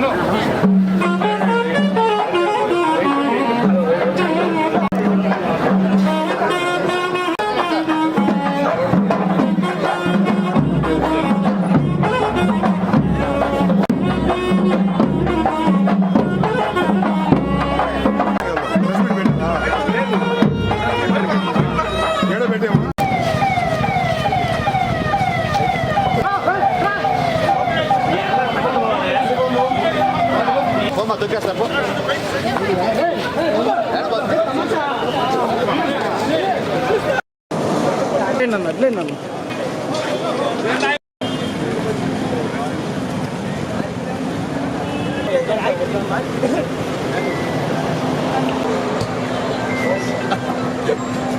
の。అట్లేదు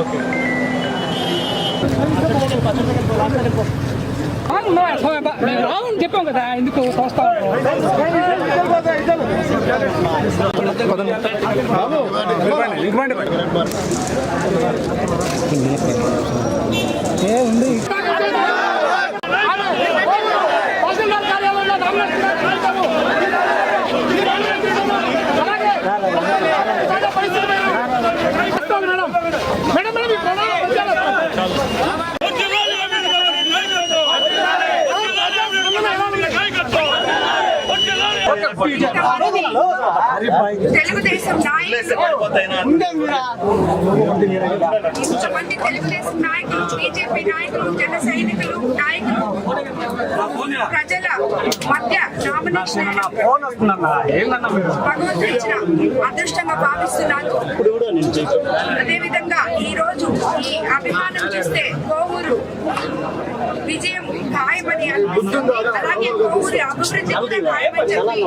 okay రావని చెప్పాం కదా ఎందుకు చూస్తా మేడం మేడం మేడం తెలుగుదేశం కొంతమంది తెలుగుదేశం నాయకులు బీజేపీ నాయకులు జన సైనికులు నాయకులు ప్రజల మధ్య నామినేషన్ భగవంతుడు ఇచ్చిన అదృష్టంగా భావిస్తున్నాను. అదేవిధంగా ఈ రోజు ఈ అభిమానం చూస్తే కోవూరు విజయం అలాగే కోవూరి అభివృద్ధి కూడా ఖాయమని చెప్పి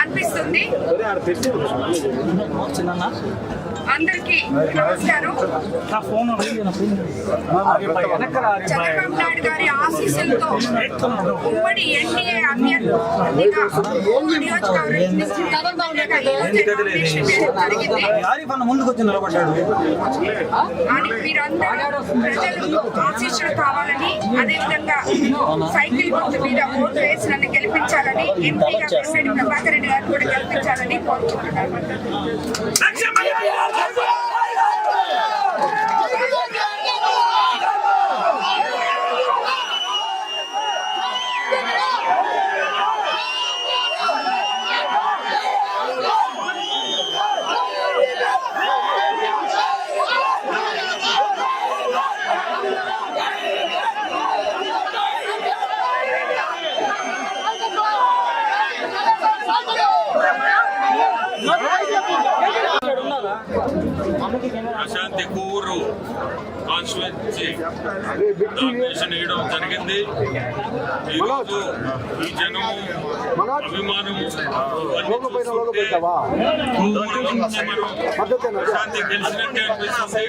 అనిపిస్తుంది. అందరికీ నమస్కారం. చంద్రబాబు నాయుడు గారి ఆశీస్సులతో ఉమ్మడి ఎన్డీఏ అభ్యర్థిగా కోవూరు నియోజకవర్గం మీరందరూ ప్రజలు ఆశీస్సులు కావాలని అదేవిధంగా సైకిల్ గుర్తు మీద ఓటు వేసి నన్ను గెలిపించాలని ఎంపీగా కొమ్మేడి ప్రభాకర్ రెడ్డి గారు కూడా గెలిపించాలని కోరుకుంటున్నాను. ప్రశాంతి కూరు కాన్స్టిట్యున్సీ నామినేషన్ వేయడం జరిగింది. ఈరోజు ఈ జనం అభిమానం ప్రశాంతి గెలిచినట్టే అనిపిస్తుంది.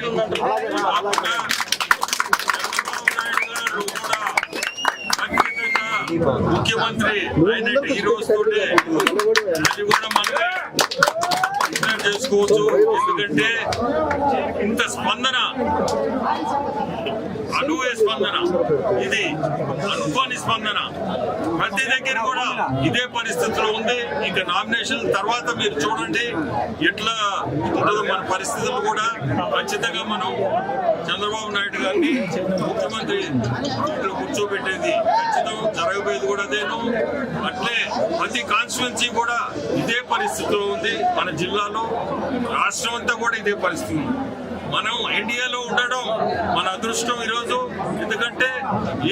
ముఖ్యమంత్రి రోజుతోటే అది కూడా మనమే. అర్థం చేసుకోవచ్చు. ఎందుకంటే ఇంత స్పందన అనువే స్పందన. ఇది అనుకోని స్పందన. ప్రతి దగ్గర కూడా ఇదే పరిస్థితిలో ఉంది. ఇక నామినేషన్ తర్వాత మీరు చూడండి ఎట్లా ఉంటుందో మన పరిస్థితులు కూడా. ఖచ్చితంగా మనం చంద్రబాబు నాయుడు గారిని ముఖ్యమంత్రి ఇక్కడ కూర్చోబెట్టేది ఖచ్చితం జరగబోయేది కూడా అదేను. అట్లే ప్రతి కాన్స్టిట్యున్సీ కూడా ఇదే పరిస్థితిలో ఉంది. మన జిల్లాలో రాష్ట్రం అంతా కూడా ఇదే పరిస్థితి ఉంది. మనం ఇండియాలో ఉండడం అదృష్టం ఈరోజు. ఎందుకంటే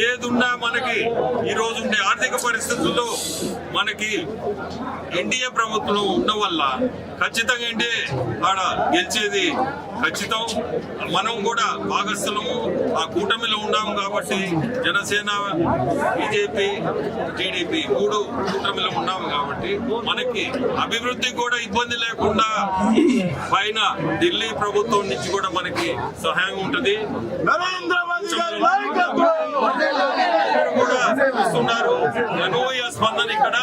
ఏదున్నా మనకి ఈ రోజు ఉండే ఆర్థిక పరిస్థితుల్లో మనకి ఎన్డీఏ ప్రభుత్వం ఉండడం వల్ల ఖచ్చితంగా ఎన్డీఏ ఆడ గెలిచేది ఖచ్చితం. మనం కూడా భాగస్థలము ఆ కూటమిలో ఉన్నాము కాబట్టి జనసేన బీజేపీ టీడీపీ మూడు కూటమిలో ఉన్నాము కాబట్టి మనకి అభివృద్ధి కూడా ఇబ్బంది లేకుండా పైన ఢిల్లీ ప్రభుత్వం నుంచి కూడా మనకి సహాయం ఉంటుంది. నరేంద్ర మోదీ కూడా చూస్తున్నారు. అనూహ్య స్పందన ఇక్కడ.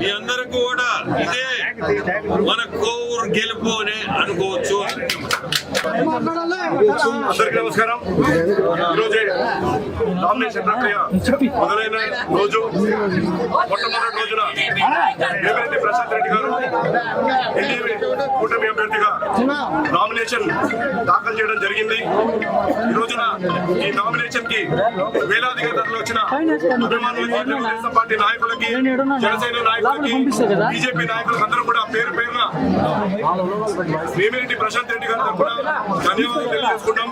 మీ అందరికి కూడా ఇదే మన కోరు గెలుపు అని అనుకోవచ్చు. అందరికీ నమస్కారం. ఈరోజే నామినేషన్ ప్రక్రియ మొదలైన రోజు మొట్టమొదటి రోజున వేమిరెడ్డి ప్రశాంత్ రెడ్డి గారు ఎన్డీఏ కూటమి అభ్యర్థిగా నామినేషన్ దాఖలు చేయడం జరిగింది. ఈ రోజున ఈ నామినేషన్కి వేలాదిగా తరలి వచ్చిన తెలుగుదేశం పార్టీ నాయకులకి జనసేన నాయకులకి బీజేపీ నాయకులకు అందరూ కూడా పేరు పేరున వేమిరెడ్డి ప్రశాంత్ రెడ్డి గారి తరఫున ధన్యవాదాలు తెలియజేసుకుంటాం.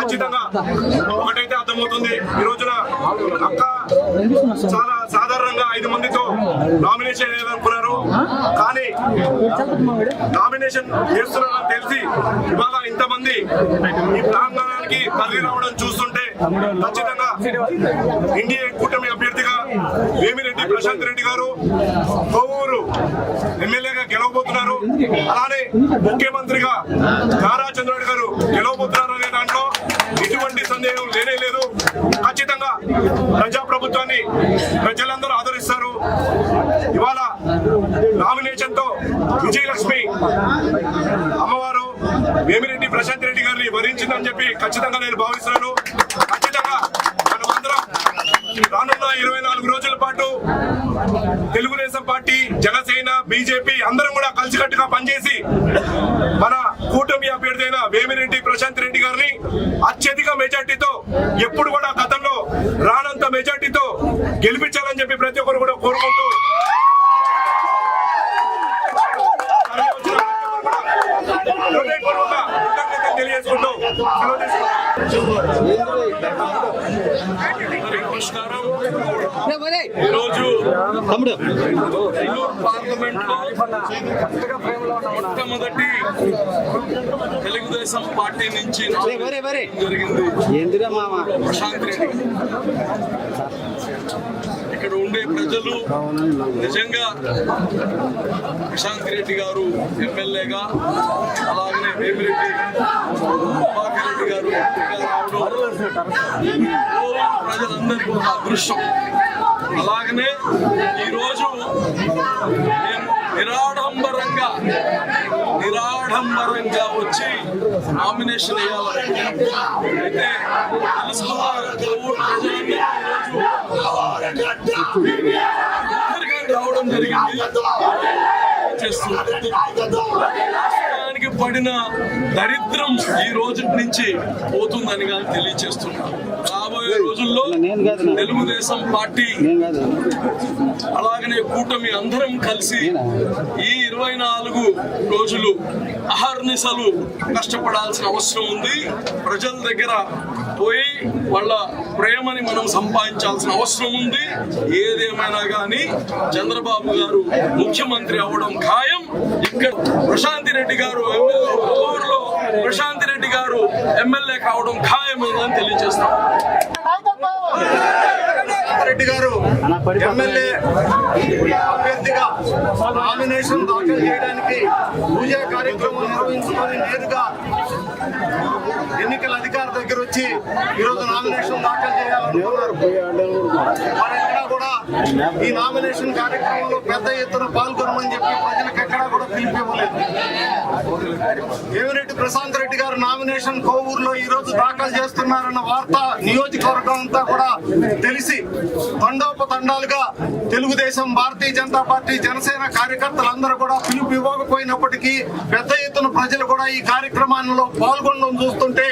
ఖచ్చితంగా ఒకటైతే అర్థమవుతుంది. ఈ రోజున అక్క చాలా సాధారణంగా ఐదు మందితో నామినేషన్ వేయాలనుకున్నారు. కానీ నామినేషన్ చేస్తున్నారని తెలిసి ఇవాళ ఇంతమంది ఈ ప్రాంగణానికి తరలి రావడం చూస్తుంటే ఖచ్చితంగా ఎన్డీఏ కూటమి అభ్యర్థిగా వేమిరెడ్డి ప్రశాంత్ రెడ్డి గారు కొవ్వూరు ఎమ్మెల్యేగా గెలవబోతున్నారు. అలానే ముఖ్యమంత్రిగా నారా చంద్రబాబు గారు గెలవబోతున్నారు అనే దాంట్లో ఎటువంటి సందేహం లేనే లేదు. ఖచ్చితంగా ప్రజా ప్రభుత్వాన్ని ప్రజలందరూ ఆదరిస్తారు. ఇవాళ నామినేషన్తో విజయలక్ష్మి వేమిరెడ్డి ప్రశాంత్ రెడ్డి గారిని వరించిందని చెప్పి ఖచ్చితంగా నేను భావిస్తున్నాను. ఖచ్చితంగా మనం అందరం రానున్న ఇరవై నాలుగు రోజుల పాటు తెలుగుదేశం పార్టీ జనసేన బీజేపీ అందరం కూడా కలిసికట్టుగా పనిచేసి మన కూటమి అభ్యర్థి అయిన వేమిరెడ్డి ప్రశాంత్ రెడ్డి గారిని అత్యధిక మెజార్టీతో ఎప్పుడు కూడా గతంలో రానంత మెజార్టీతో గెలిపించాలని చెప్పి ప్రతి ఒక్కరు కూడా కోరుకుంటూ హృదయపూర్వక కృతజ్ఞతలు తెలియజేసుకుంటూ సెలవు తీసుకుంటున్నాను. నమస్కారం ఈరోజు లో మొట్టమొదటి తెలుగుదేశం పార్టీ నుంచి జరిగింది. మామ? ప్రశాంత్ రెడ్డి. ఇక్కడ ఉండే ప్రజలు నిజంగా ప్రశాంత్ రెడ్డి గారు ఎమ్మెల్యేగా అలాగనే వేమిరెడ్డి ప్రభాకర్ రెడ్డి గారు రావడం ప్రజలందరికీ ఒక అదృష్టం. అలాగనే ఈరోజు మేము నిరాడంబరంగా నిరాడంబరంగా వచ్చి నామినేషన్ వేయాలని అయితే రావడం జరిగింది. చేస్తున్నారు పడిన దరిద్రం ఈ రోజు నుంచి పోతుందని కానీ తెలియచేస్తున్నారు రాబోయే రోజుల్లో తెలుగుదేశం పార్టీ అలాగనే కూటమి అందరం కలిసి ఈ ఇరవై నాలుగు రోజులు అహర్నిశలు కష్టపడాల్సిన అవసరం ఉంది. ప్రజల దగ్గర పోయి వాళ్ళ ప్రేమని మనం సంపాదించాల్సిన అవసరం ఉంది. ఏదేమైనా కానీ చంద్రబాబు గారు ముఖ్యమంత్రి అవ్వడం ఖాయం. ఇక్కడ ప్రశాంతి రెడ్డి గారు ప్రశాంతి రెడ్డి గారు ఎమ్మెల్యే కావడం ఖాయం తెలియజేస్తాం. రెడ్డి గారు ఎమ్మెల్యే అభ్యర్థిగా నామినేషన్ దాఖలు చేయడానికి పూజా కార్యక్రమం నిర్వహించుకొని నేరుగా ఎన్నికల అధికారి దగ్గర వచ్చి ఈరోజు నామినేషన్ దాఖలు చేయాలనుకున్నారు. వారు కూడా ఈ నామినేషన్ కార్యక్రమంలో పెద్ద ఎత్తున పాల్గొనమని చెప్పి ప్రజలకు ఎక్కడా కూడా పిలిపివ్వలేదు వేమిరెడ్డి ప్రశాంత్ రెడ్డి గారు నామినేషన్ కోవూరులో ఈ రోజు దాఖలు చేస్తున్నారన్న వార్త నియోజకవర్గం అంతా కూడా తెలిసి తండోపతండాలుగా తెలుగుదేశం భారతీయ జనతా పార్టీ జనసేన కార్యకర్తలందరూ కూడా పిలుపు ఇవ్వకపోయినప్పటికీ పెద్ద ఎత్తున ప్రజలు కూడా ఈ కార్యక్రమాల్లో పాల్గొనడం చూస్తుంటే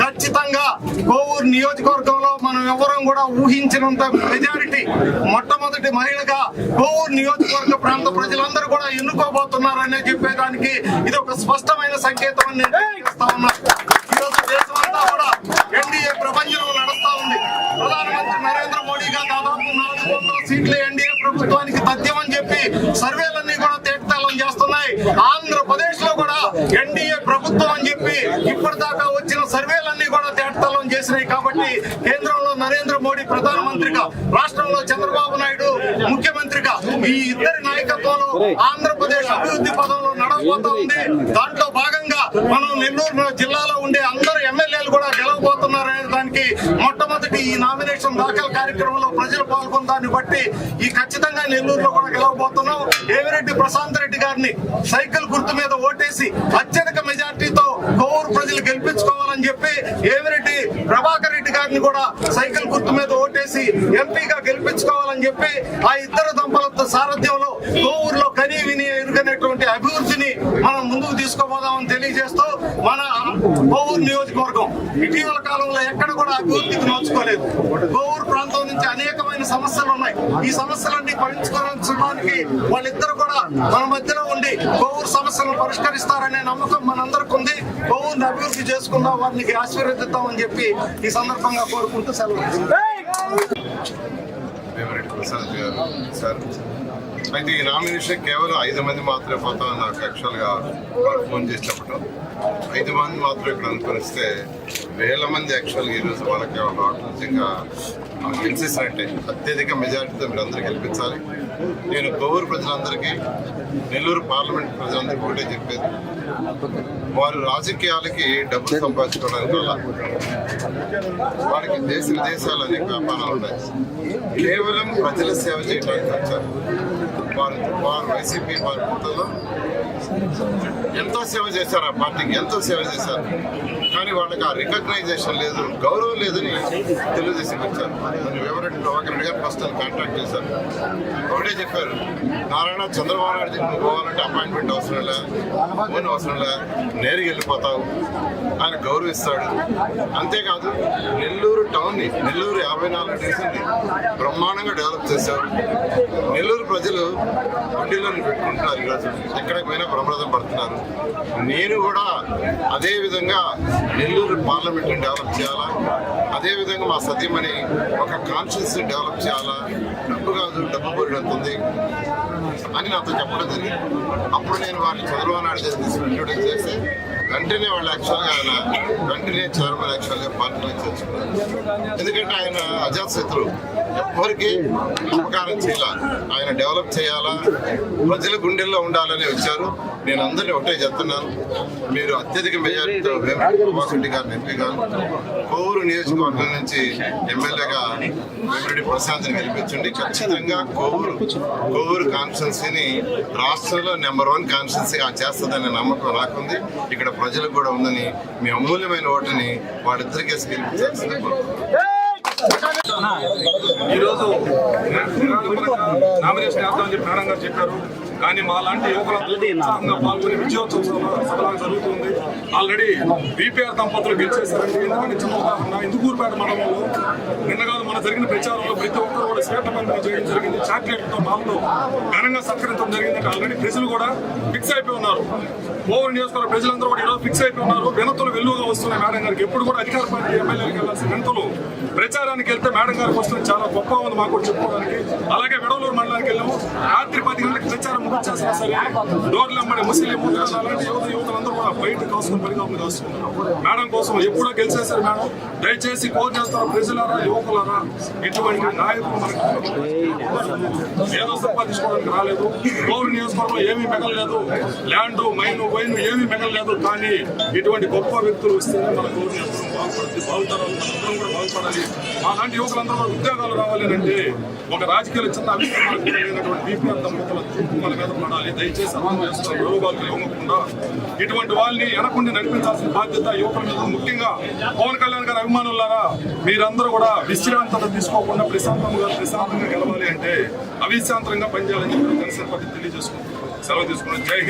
ఖచ్చితంగా కోవూరు నియోజకవర్గంలో మనం ఎవరం కూడా ఊహించినంత మెజారిటీ మొట్టమొదటి మహిళగా కోవూరు నియోజకవర్గ ప్రాంత ప్రజలందరూ కూడా ఎన్నుకోబోతున్నారనే చెప్పేదానికి ఇది ఒక స్పష్టమైన సంకేతం అని నేను తెలియజేస్తా ఉన్నా. ఈరోజు దేశమంతా కూడా ఎన్డీఏ ప్రపంచంలో నడుస్తా ఉంది. ప్రధానమంత్రి నరేంద్ర మోడీగా దాదాపు నాలుగు వందల సీట్లు ఎన్డీఏ ప్రభుత్వానికి తథ్యమని చెప్పి సర్వేలన్నీ కూడా తేటతెల్లం చేస్తున్నాయి. ఆంధ్రప్రదేశ్లో కూడా ఎన్డీఏ ప్రభుత్వం అని చెప్పి ఇప్పటిదాకా వచ్చిన సర్వేలన్నీ కూడా తేటతెల్లం చేసినాయి. కాబట్టి కేంద్రంలో నరేంద్ర మోడీ ప్రధాన రాష్ట్రంలో చంద్రబాబు నాయుడు ముఖ్యమంత్రిగా ఈ ఇద్దరి నాయకత్వంలో ఆంధ్రప్రదేశ్ అభివృద్ధి పదంలో నడవబోతా ఉంది. దాంట్లో భాగంగా మనం నెల్లూరు జిల్లాలో ఉండే అందరు ఎమ్మెల్యేలు కూడా గెలవబోతున్నారనే దానికి చేయడానికి మొట్టమొదటి ఈ నామినేషన్ దాఖలు కార్యక్రమంలో ప్రజలు పాల్గొనడాన్ని బట్టి ఈ ఖచ్చితంగా నెల్లూరులో కూడా గెలవబోతున్నాం. ఏమిరెడ్డి ప్రశాంత్ రెడ్డి గారిని సైకిల్ గుర్తు మీద ఓటేసి అత్యధిక మెజార్టీతో కోవూరు ప్రజలు గెలిపించుకోవాలని చెప్పి ఏమిరెడ్డి ప్రభాకర్ రెడ్డి గారిని కూడా సైకిల్ గుర్తు మీద ఓటేసి ఎంపీగా గెలిపించుకోవాలని చెప్పి ఆ ఇద్దరు దంపతుల సారథ్యంలో కోవూరులో కని విని ఎరుగనేటువంటి అభివృద్ధిని మనం ముందుకు తీసుకోబోదామని తెలియజేస్తూ మన కోవూరు నియోజకవర్గం ఇటీవల కాలంలో ఎక్కడ కూడా అభివృద్ధికి నోచుకోలేదు. కోవూరు ప్రాంతం నుంచి అనేకమైన సమస్యలు ఉన్నాయి. ఈ సమస్యలన్నీ పరిష్కరించడానికి వాళ్ళిద్దరు కూడా మన మధ్యలో ఉండి కోవూరు సమస్యలను పరిష్కరిస్తారనే నమ్మకం మనందరికి ఉంది. కోవూరుని అభివృద్ధి చేసుకుందాం వారికి ఆశీర్వదిద్దామని చెప్పి ఈ సందర్భంగా కోరుకుంటూ సెలవు. ప్రసాద్ గారు సార్. అయితే ఈ నామినేషన్ కేవలం ఐదు మంది మాత్రమే పోతామని నాకు యాక్చువల్గా వాళ్ళు ఫోన్ చేసినప్పుడు. ఐదు మంది మాత్రం ఇక్కడ అనుకరిస్తే వేల మంది యాక్చువల్గా ఈరోజు వాళ్ళకి రావడం నిజంగా గెలిచేసినట్టే అత్యధిక మెజారిటీతో మీరు అందరూ గెలిపించాలి నేను కోవూరు ప్రజలందరికీ నెల్లూరు పార్లమెంట్ ప్రజలందరికీ ఒకటే చెప్పేది. వారు రాజకీయాలకి డబ్బులు సంపాదించుకోవడానికి వల్ల వారికి దేశ విదేశాలు అనేక వ్యాపారాలు ఉన్నాయి. కేవలం ప్రజల సేవ చేయడానికి వచ్చారు. వారు వారు వైసీపీ వారి పుట్టలో ఎంతో సేవ చేశారు ఆ పార్టీకి ఎంతో సేవ చేశారు. కానీ వాళ్ళకి ఆ రికగ్నైజేషన్ లేదు గౌరవం లేదని తెలుగుదేశం వచ్చారు నన్ను వివరెడ్డి ప్రభాకర్ రెడ్డి గారు ఫస్ట్ కాంటాక్ట్ చేశారు. ఒకటే చెప్పారు నారాయణ చంద్రబాబు నాయుడు దగ్గరికి పోవాలంటే అపాయింట్మెంట్ అవసరం లే ఫోన్ అవసరం లే నేరుగా వెళ్ళిపోతావు. ఆయన గౌరవిస్తాడు. అంతేకాదు నెల్లూరు టౌన్ని నెల్లూరు యాభై నాలుగు డివిజన్ని బ్రహ్మాండంగా డెవలప్ చేశారు. నెల్లూరు ప్రజలు గుండెల్లో పెట్టుకుంటున్నారు ఈరోజు. ఎక్కడికి పోయినా ప్రమాదం పడుతున్నారు. నేను కూడా అదే విధంగా నెల్లూరు పార్లమెంట్ని డెవలప్ చేయాలా? అదేవిధంగా మా సతీమణి ఒక కాన్షియస్ డెవలప్ చేయాలా? డబ్బు కాదు డబ్బు పోరినంత అని నాతో చెప్పడం జరిగింది. అప్పుడు నేను వారిని చంద్రబాబు నాయుడు గారిని తీసుకుని చేసి వెంటనే వాళ్ళు యాక్చువల్గా ఆయన వెంటనే చైర్మన్ యాక్చువల్గా పార్టీలో చేర్చుకున్నారు ఎందుకంటే ఆయన అజాత్ శత్రు ఎవరికి ఉపకారం చేయాల. ఆయన డెవలప్ చేయాలా? ప్రజల గుండెల్లో ఉండాలని వచ్చారు నేను అందరినీ ఒకటే చెప్తున్నాను. మీరు అత్యధిక మెజారిటీతో ప్రభాకర్ గారు గారిని ఎంపీగా కోవూరు నియోజకవర్గం నుంచి ఎమ్మెల్యేగా వేమిరెడ్డి ప్రశాంత్ని గెలిపించండి. ఖచ్చితంగా కోవూరు కోవూరు కాన్స్టిట్యున్సీని రాష్ట్రంలో నెంబర్ వన్ కాన్స్టిట్యున్సీగా చేస్తుందనే నమ్మకం రాకుంది ఇక్కడ ప్రజలకు కూడా ఉందని మీ అమూల్యమైన ఓటుని వాళ్ళిద్దరికేసి గెలిపించాల్సింది ఈరోజు నామినేషన్ వేద్దామని చెప్పి మేడం గారు చెప్పారు. కానీ మా లాంటి యువకులందరూ పాల్గొని విజయోత్సవం జరుగుతుంది. ఆల్రెడీ బీపీఆర్ దంపతులు గెలిచేశారండి. ఎందుకంటే చిన్న ఉదాహరణ ఇందుకూరుపేట మండలంలో నిన్న కాదు మన జరిగిన ప్రచారంలో ప్రతి ఒక్కరు కూడా శ్వేత పంపిణీ చేయడం జరిగింది. చాక్లెట్తో మామూలు ఘనంగా సత్కరించడం జరిగిందంటే ఆల్రెడీ ప్రజలు కూడా ఫిక్స్ అయిపోయి ఉన్నారు. ఓవర్ నియోజకవర్గ ప్రజలందరూ కూడా ఈరోజు ఫిక్స్ అయిపోయి ఉన్నారు. వినతులు వెల్లుగా వస్తున్నాయి మేడం గారికి. ఎప్పుడు కూడా అధికార పార్టీ ఎమ్మెల్యేలకు వెళ్ళాల్సిన వినతులు ప్రచారానికి వెళ్తే మేడం గారికి వస్తుంది చాలా గొప్ప ఉంది మాకు కూడా చెప్పుకోవడానికి. అలాగే విడవలూరు మండలానికి వెళ్ళాము. రాత్రి పది గంటలకు ప్రచారం ముగించేసినా సరే డోర్లు ముస్లిం ముద్రలు అలాంటి యువత యువతలందరూ కూడా బయట కాసుకుని పరిగణ కాస్తున్నారు మేడం కోసం ఎప్పుడో గెలిచేశారు మేడం దయచేసి కోర్ చేస్తారు ప్రజలారా యువకులారా ఇటువంటి నాయకులు మనకు ఏదో సంపాదించుకోవడానికి రాలేదు. కోవిడ్ నియోజకవర్గంలో ఏమీ మిగలలేదు. ల్యాండ్ మైను పోయింది ఏమీ మిగలలేదు. కానీ ఇటువంటి గొప్ప వ్యక్తులు వస్తేనే మన గౌరవం నియోజకవర్గం బాగుపడుతుంది. బాగుతారు మనందరం కూడా బాగుపడాలి. అలాంటి యువకులందరూ కూడా ఉద్యోగాలు రావాలి అంటే ఒక రాజకీయాలు చిన్న అభిప్రాయం బీపీ అంత చూపు మన మీద పడాలి దయచేసి అర్థం చేస్తున్న రోగాలు ఇవ్వకుండా ఇటువంటి వాళ్ళని వెనకుండి నడిపించాల్సిన బాధ్యత యువకుల మీద ముఖ్యంగా పవన్ కళ్యాణ్ గారి అభిమానులారా మీరందరూ కూడా విశ్రాంతత తీసుకోకుండా ప్రశాంతంగా ప్రశాంతంగా గెలవాలి అంటే అవిశ్రాంతంగా పనిచేయాలని చెప్పి జనసేన పార్టీ తెలియజేసుకుంటున్నాం. సెలవు తీసుకున్నాం. జై